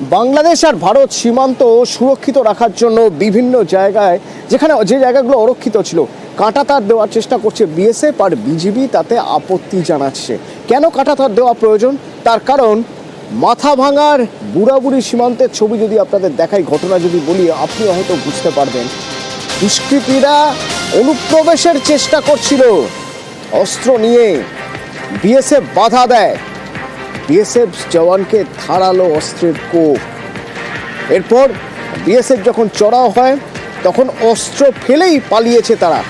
বাংলাদেশ আর ভারত সীমান্ত সুরক্ষিত রাখার জন্য বিভিন্ন জায়গায়, যেখানে যে জায়গাগুলো অরক্ষিত ছিল, কাঁটাতার দেওয়ার চেষ্টা করছে বিএসএফ আর বিজিবি, তাতে আপত্তি জানাচ্ছে। কেন কাঁটাতার দেওয়া প্রয়োজন? তার কারণ, মাথা ভাঙার বুড়াবুড়ি সীমান্তের ছবি যদি আপনাদের দেখাই, ঘটনা যদি বলি আপনি হয়তো বুঝতে পারবেন। দুষ্কৃতীরা অনুপ্রবেশের চেষ্টা করছিল। অস্ত্র নিয়ে বিএসএফ বাধা দেয়। বিএসএফ জওয়ানকে ধারালো অস্ত্রের কোপ। এরপর বিএসএফ যখন চড়াও হয়, তখন অস্ত্র ফেলেই পালিয়েছে তারা।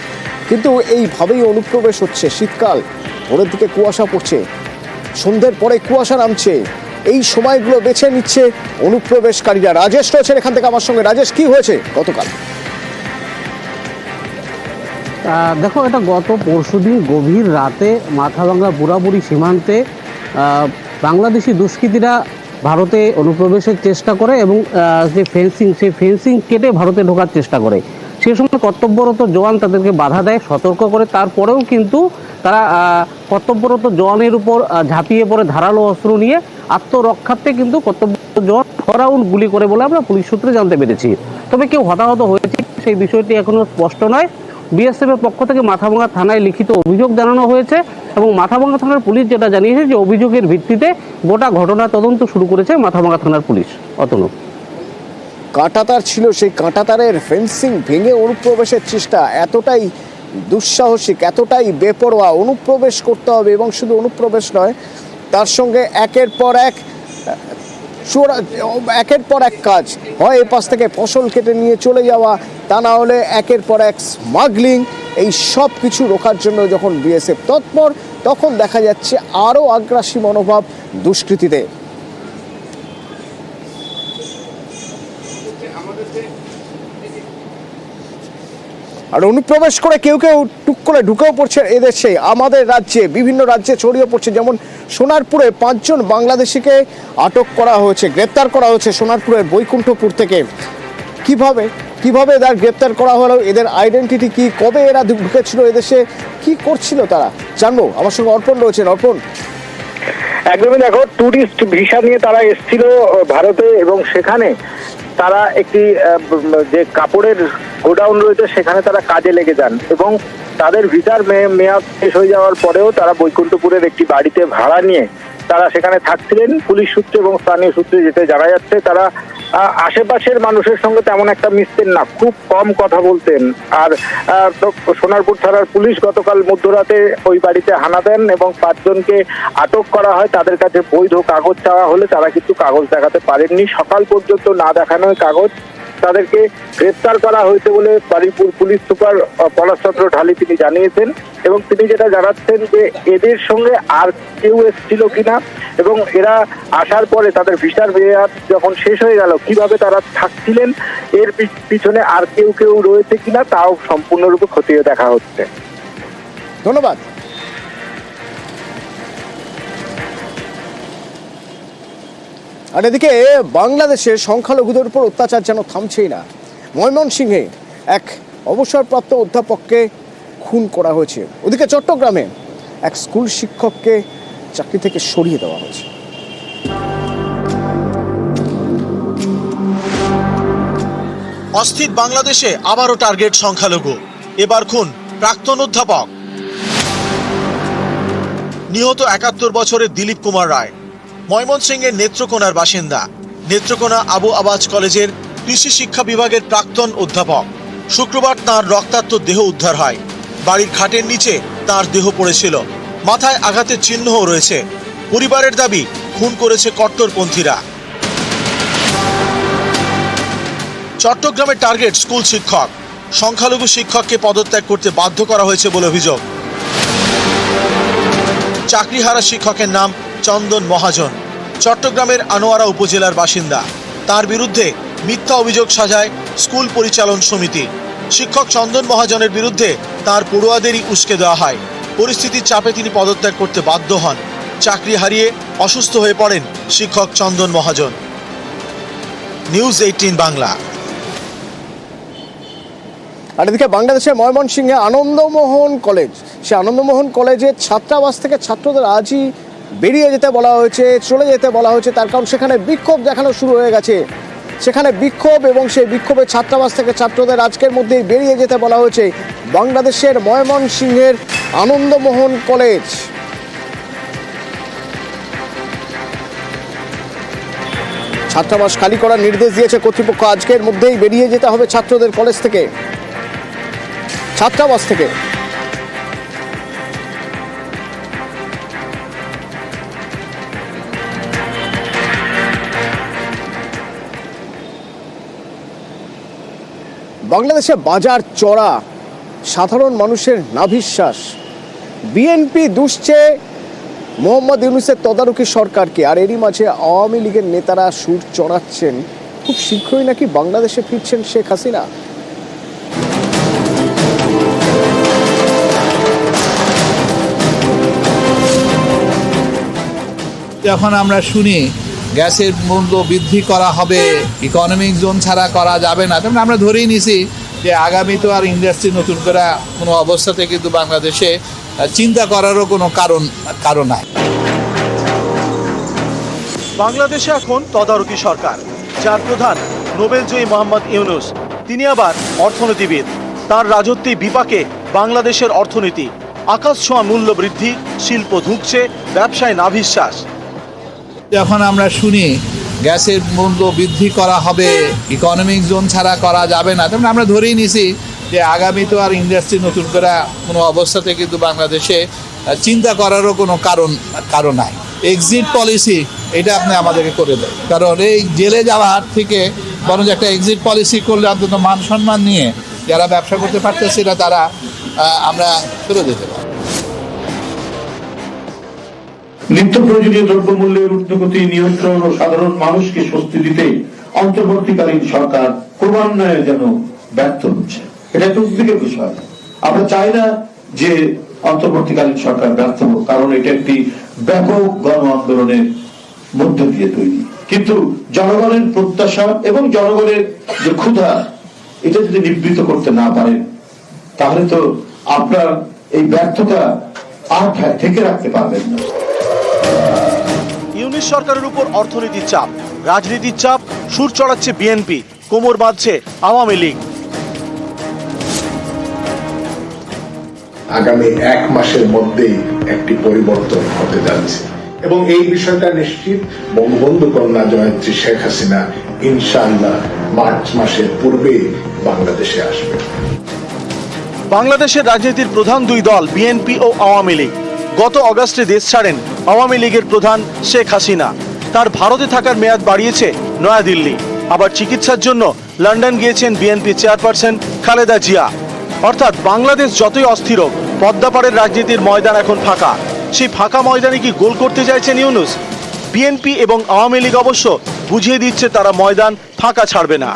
কিন্তু এইভাবেই অনুপ্রবেশ হচ্ছে শীতকাল। ভোরের দিকে কুয়াশা পড়ছে। সন্ধ্যের পরে কুয়াশা নামছে। এই সময়গুলো বেছে নিচ্ছে অনুপ্রবেশকারীরা। রাজেশ রয়েছেন এখান থেকে আমার সঙ্গে। রাজেশ, কি হয়েছে গতকাল? দেখো, এটা গত পরশুদিন গভীর রাতে মাথাভাঙ্গা বুড়াবুড়ি সীমান্তে বাংলাদেশি দুষ্কৃতীরা ভারতে অনুপ্রবেশের চেষ্টা করে এবং যে ফেন্সিং, সেই ফেন্সিং কেটে ভারতে ঢোকার চেষ্টা করে। সে সময় কর্তব্যরত জওয়ান তাদেরকে বাধা দেয়, সতর্ক করে। তারপরেও কিন্তু তারা কর্তব্যরত জওয়ানের উপর ঝাঁপিয়ে পড়ে ধারালো অস্ত্র নিয়ে আত্মরক্ষার্থে কিন্তু কর্তব্যরত জওয়ান ফরাউল গুলি করে বলে আমরা পুলিশ সূত্রে জানতে পেরেছি। তবে কেউ হতাহত হয়েছে সেই বিষয়টি এখনও স্পষ্ট নয়। বিএসএফ এর পক্ষ থেকে মাথাভাঙ্গা থানায় লিখিত অভিযোগ জানানো হয়েছে এবং মাথাভাঙ্গা থানার পুলিশ যেটা জানিয়েছে যে অভিযোগের ভিত্তিতে গোটা ঘটনা তদন্ত শুরু করেছে মাথাভাঙ্গা থানার পুলিশ। অতনু। কাঁটাতার ছিল, সেই কাঁটাতারের ফেন্সিং ভেঙে অনুপ্রবেশের চেষ্টা এতটাই দুঃসাহসিক, এতটাই বেপরোয়া, অনুপ্রবেশ করতে হবে এবং শুধু অনুপ্রবেশ নয়, তার সঙ্গে একের পর এক চোরা, একের পর এক কাজ। হয় এ পাশ থেকে ফসল কেটে নিয়ে চলে যাওয়া, তা না হলে একের পর এক স্মাগলিং এই সব কিছু রোখার জন্য যখন বিএসএফ তৎপর, তখন দেখা যাচ্ছে আরও আগ্রাসী মনোভাব দুষ্কৃতীদের। আর অনুপ্রবেশ করে কেউ কেউ টুক করে ঢুকেও পড়ছে এদেশে। আমাদের রাজ্যে, বিভিন্ন রাজ্যে ছড়িয়ে পড়ছে। যেমন সোনারপুরে পাঁচজন বাংলাদেশিকে আটক করা হয়েছে, গ্রেপ্তার করা হয়েছে সোনারপুরের বৈকুণ্ঠপুর থেকে। কীভাবে কীভাবে এদের গ্রেপ্তার করা হলো, এদের আইডেন্টিটি কি, কবে এরা ঢুকেছিল এদেশে, কি করছিল তারা? জানব। আমার সঙ্গে অর্পণ রয়েছেন। অর্পণ। একদমই দেখো টুরিস্ট ভিসা নিয়ে তারা এসেছিল ভারতে এবং সেখানে। তারা একটি যে কাপড়ের গোডাউন রয়েছে সেখানে তারা কাজে লেগে যান এবং তাদের ভিসার মেয়াদ শেষ হয়ে যাওয়ার পরেও তারা বৈকুণ্ঠপুরের একটি বাড়িতে ভাড়া নিয়ে তারা সেখানে থাকছিলেন। পুলিশ সূত্রে এবং স্থানীয় সূত্রে যেতে জানা যাচ্ছে, তারা আশেপাশের মানুষের সঙ্গে তেমন একটা মিশতেন না। খুব কম কথা বলতেন। আর সোনারপুর থানার পুলিশ গতকাল মধ্যরাতে ওই বাড়িতে হানা দেন এবং পাঁচজনকে আটক করা হয়। তাদের কাছে বৈধ কাগজ চাওয়া হলে তারা কিন্তু কাগজ দেখাতে পারেননি। সকাল পর্যন্ত না দেখানো কাগজ। তাদেরকে গ্রেপ্তার করা হয়েছে বলে বারুইপুর পুলিশ সুপার পলাশচন্দ্র ঢালি তিনি জানিয়েছেন এবং তিনি যেটা জানাচ্ছেন যে এদের সঙ্গে আর কেউ এসেছিল কিনা এবং এরা আসার পরে তাদের ভিসার মেয়াদ যখন শেষ হয়ে গেল, কীভাবে তারা থাকছিলেন, এর পিছনে আর কেউ কেউ রয়েছে কিনা তাও সম্পূর্ণরূপে খতিয়ে দেখা হচ্ছে। ধন্যবাদ। আর এদিকে বাংলাদেশে সংখ্যালঘুদের উপর অত্যাচার যেন থামছেই না। ময়মনসিংহে এক অবসরপ্রাপ্ত অধ্যাপককে খুন করা হয়েছে। ওদিকে চট্টগ্রামে এক স্কুল শিক্ষককে চাকরি থেকে সরিয়ে দেওয়া হয়েছে। অস্থির বাংলাদেশে আবারও টার্গেট সংখ্যালঘু। এবার খুন প্রাক্তন অধ্যাপক। নিহত একাত্তর বছরের দিলীপ কুমার রায়। ময়মনসিংহের নেত্রকোনার বাসিন্দা। নেত্রকোনা আবু আবাজ কলেজের কৃষি শিক্ষা বিভাগের প্রাক্তন অধ্যাপক। শুক্রবার তার রক্তাক্ত দেহ উদ্ধার হয়। বাড়ির খাটের নিচে তার দেহ পড়েছিল। মাথায় আঘাতের চিহ্নও রয়েছে। পরিবারের দাবি, খুন করেছে কট্টরপন্থীরা। চট্টগ্রামের টার্গেট স্কুল শিক্ষক। সংখ্যালঘু শিক্ষককে পদত্যাগ করতে বাধ্য করা হয়েছে বলে অভিযোগ। চাকরিহারা শিক্ষকের নাম চন্দন মহাজন, চট্টগ্রামের আনোয়ারা উপজেলার বাসিন্দা। তার বিরুদ্ধে মিথ্যা অভিযোগ সাজায় স্কুল পরিচালন সমিতি। শিক্ষক চন্দন মহাজনের বিরুদ্ধে তার পড়ুয়াদেরই উস্কে দেওয়া হয়। পরিস্থিতির চাপে তিনি পদত্যাগ করতে বাধ্য হন। চাকরি হারিয়ে অসুস্থ হয়ে পড়েন শিক্ষক চন্দন মহাজন। News eighteen Bangla. আর এদিকে বাংলাদেশের ময়মনসিংহে আনন্দমোহন কলেজ। সে আনন্দমোহন কলেজের ছাত্রাবাস থেকে ছাত্রদের আজই বেরিয়ে যেতে বলা হয়েছে, চলে যেতে বলা হয়েছে, তার কারণ সেখানে বিক্ষোভ দেখানো শুরু হয়ে গেছে। সেখানে বিক্ষোভ এবং সেই বিক্ষোভে ছাত্রাবাস থেকে ছাত্রদের আজকের মধ্যেই বেরিয়ে যেতে বলা হয়েছে বাংলাদেশের ময়মনসিংহের আনন্দমোহন কলেজ। ছাত্রাবাস খালি করার নির্দেশ দিয়েছে কর্তৃপক্ষ, আজকের মধ্যেই বেরিয়ে যেতে হবে ছাত্রদের কলেজ থেকে। ছাত্রাবাস থেকে। বাংলাদেশে বাজার চড়া, সাধারণ মানুষের নাভিশ্বাস। বিএনপি দুষছে মোহাম্মদ ইউনুসের তদারকি সরকারকে, আর এরই মাঝে আওয়ামী লীগের নেতারা সুর চড়াচ্ছেন। খুব শীঘ্রই নাকি বাংলাদেশে ফিরছেন শেখ হাসিনা? যখন আমরা শুনি গ্যাসের মূল্য বৃদ্ধি করা হবে ইকোনমিক জোন ছাড়া করা যাবে না। তখন আমরা ধরেই নিছি যে আগামী তো আর ইন্ডাস্ট্রি নতুন করে কোনো অবস্থাতে কিন্তু বাংলাদেশে চিন্তা করারও কোনো কারণ কারণ নাই। বাংলাদেশে এখন তদারকি সরকার, যার প্রধান নোবেলজয়ী মোহাম্মদ ইউনুস, তিনি আবার অর্থনীতিবিদ। তার রাজত্বে বিপাকে বাংলাদেশের অর্থনীতি, আকাশ ছোঁয়া মূল্য বৃদ্ধি, শিল্প ধুঁকছে, ব্যবসায় নাভিশ্বাস। যখন আমরা শুনি গ্যাসের মূল্য বৃদ্ধি করা হবে ইকোনমিক জোন ছাড়া করা যাবে না। তেমন আমরা ধরেই নিছি যে আগামী তো আর ইন্ডাস্ট্রি নতুন করে কোনো অবস্থাতে কিন্তু বাংলাদেশে চিন্তা করারও কোনো কারণ কারণ নাই। এক্সিট পলিসি এটা আপনি আমাদেরকে করে দেয় কারণ এই জেলে যাওয়ার থেকে বরং একটা এক্সিট পলিসি করলে অন্তত মান সম্মান নিয়ে যারা ব্যবসা করতে পারতেছে না, তারা আমরা ফেরত দিতে পারি। নিত্য প্রয়োজনীয় দ্রব্যমূল্যের ঊর্ধ্বগতি নিয়ন্ত্রণ ও সাধারণ মানুষকে স্বস্তি দিতে অন্তর্বর্তীকালীন সরকার ক্রমান্বয়ে যেন ব্যর্থ হচ্ছে। এটা একটা উদ্বেগের বিষয়। আমরা চাই না যে অন্তর্বর্তীকালীন সরকার ব্যর্থ হোক, কারণ এটা একটি ব্যাপক গণ আন্দোলনের মধ্য দিয়ে তৈরি। কিন্তু জনগণের প্রত্যাশা এবং জনগণের যে ক্ষুধা, এটা যদি নিবৃত করতে না পারেন তাহলে তো আপনার এই ব্যর্থতা আর থেকে রাখতে পারবেন না। ইউনিশ সরকারের উপর অর্থনীতির চাপ রাজনীতির চাপ সুর চড়াচ্ছে বিএনপি কোমর বাঁধছে আওয়ামী লীগ। আগামী এক মাসের মধ্যেই একটি পরিবর্তন হতে যাচ্ছে। এবং এই বিষয়টা নিশ্চিত বঙ্গবন্ধু কন্যা জয়ত্রী শেখ হাসিনা ইনশাআল্লাহ মার্চ মাসের পূর্বে বাংলাদেশে আসবে। বাংলাদেশের রাজনীতির প্রধান দুই দল বিএনপি ও আওয়ামী লীগ। গত অগাস্টে দেশ ছাড়েন আওয়ামী লীগের প্রধান শেখ হাসিনা। তার ভারতে থাকার মেয়াদ বাড়িয়েছে নয়াদিল্লি। আবার চিকিৎসার জন্য লন্ডন গিয়েছেন বিএনপি চেয়ারপারসন খালেদা জিয়া। অর্থাৎ বাংলাদেশ যতই অস্থির পদ্মাপাড়ের রাজনীতির ময়দান এখন ফাঁকা। সেই ফাঁকা ময়দানে কি গোল করতে চাইছেন ইউনুস? বিএনপি এবং আওয়ামী লীগ অবশ্য বুঝিয়ে দিচ্ছে তারা ময়দান ফাঁকা ছাড়বে না।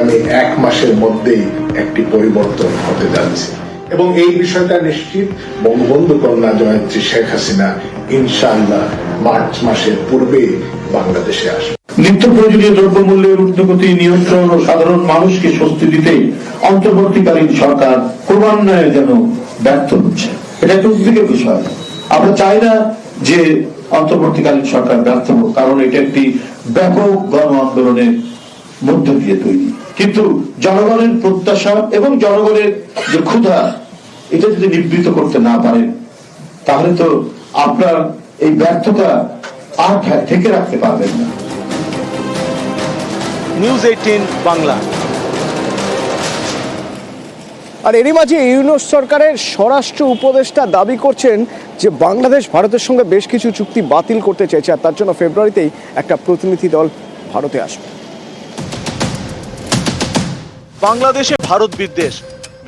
আমি এক মাসের মধ্যেই একটি পরিবর্তন হতে যাচ্ছে। এবং এই বিষয়টা নিশ্চিত বঙ্গবন্ধু কন্যা জয়ত্রী শেখ হাসিনা ইনশাআল্লাহ মার্চ মাসের পূর্বে বাংলাদেশে আসবে। নিত্য প্রয়োজনীয় দ্রব্যমূল্যের ঊর্ধ্বগতি নিয়ন্ত্রণ ও সাধারণ মানুষকে স্বস্তি দিতে অন্তর্বর্তীকালীন সরকার ক্রমান্বয়ে যেন ব্যর্থ হচ্ছে। এটা একটা উদ্বেগের বিষয়। আমরা চাই না যে অন্তর্বর্তীকালীন সরকার ব্যর্থ হোক, কারণ এটা একটি ব্যাপক গণ আন্দোলনের মধ্য দিয়ে তৈরি। কিন্তু জনগণের প্রত্যাশা এবং জনগণের যে ক্ষুধা এটা যদি নিবৃত করতে না পারেন তাহলে তো আপনার এই ব্যর্থতা আর থেকে রাখতে পারবেন না। News eighteen Bangla. আর এরই মাঝে ইউনুস সরকারের স্বরাষ্ট্র উপদেষ্টা দাবি করছেন যে বাংলাদেশ ভারতের সঙ্গে বেশ কিছু চুক্তি বাতিল করতে চাইছে আর তার জন্য ফেব্রুয়ারিতেই একটা প্রতিনিধি দল ভারতে আসবে। বাংলাদেশে ভারত বিদ্বেষ।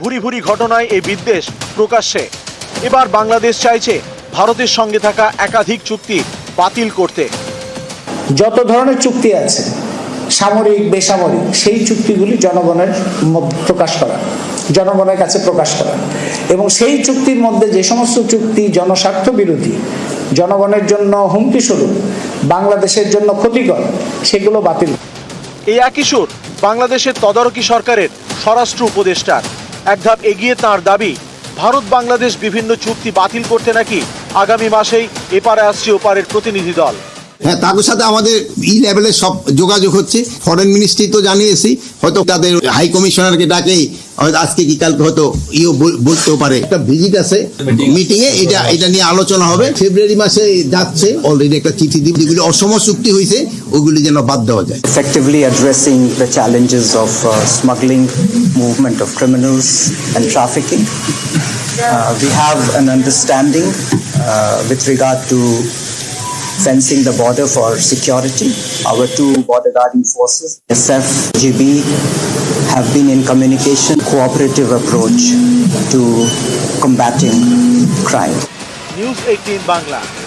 ভুরি ভুরি ঘটনায় এই বিদ্বেষ প্রকাশ্যে। এবার বাংলাদেশ চাইছে ভারতের সঙ্গে থাকা একাধিক চুক্তি বাতিল করতে। যত ধরনের চুক্তি আছে সামরিক বেসামরিক সেই চুক্তিগুলি জনগণের প্রকাশ করা জনগণের কাছে প্রকাশ করা। এবং সেই চুক্তির মধ্যে যে সমস্ত চুক্তি জনস্বার্থ বিরোধী জনগণের জন্য হুমকি স্বরূপ বাংলাদেশের জন্য ক্ষতিকর সেগুলো বাতিল। এই একই সুর বাংলাদেশের তদারকি সরকারের স্বরাষ্ট্র উপদেষ্টার। এক ধাপ এগিয়ে তার দাবি, ভারত বাংলাদেশ বিভিন্ন চুক্তি বাতিল করতে নাকি আগামী মাসেই এপারে আসছে ওপারের প্রতিনিধি দল। হ্যাঁ তাদের সাথে আমাদের ই লেভেলে সব যোগাযোগ হচ্ছে। ফরেন মিনিস্ট্রি তো জানিয়েছি, হয়তো তাদের হাই কমিশনারকে ডাকে হয়তো আজকে কি কালকে হয়তো ইয়ে বলতেও পারে। একটা ভিজিট আছে। মিটিং এ এটা এটা নিয়ে আলোচনা হবে। ফেব্রুয়ারি মাসে যাচ্ছে। অলরেডি একটা চিঠি দিব। যেগুলি অসম চুক্তি হয়েছে ওগুলি যেন বাদ দেওয়া যায়। Effectively addressing the challenges of smuggling movement of criminals and trafficking we have an understanding with regard to Fencing the border for security. Our two border guarding forces, SFGB, have been in communication, cooperative approach to combating crime. News 18 Bangladesh.